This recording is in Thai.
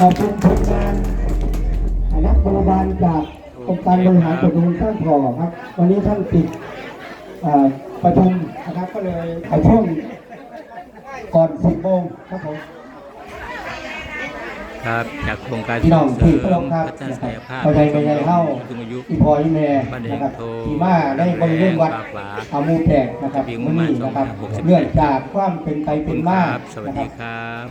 ขอบคุณทีมงานคณะบริบาลจากองค์การบริหารส่วนตำบลข้างพอครับ วันนี้ท่านติดประชุมนะครับก็เลยขอช่วงก่อนสิบโมงครับผมครับจากโครงการพี่น้องที่พเคเสารพครับพัะคศัรับยาเข้าใจไม่ได้เข้าอีพอยแม่นะครับที่มาได้บริเวณวัดอามูแตกนะครับมื่อมนี้นะครับเนื่องจากความเป็นไปเป็นมารักบสวัสนะคดีรับครับ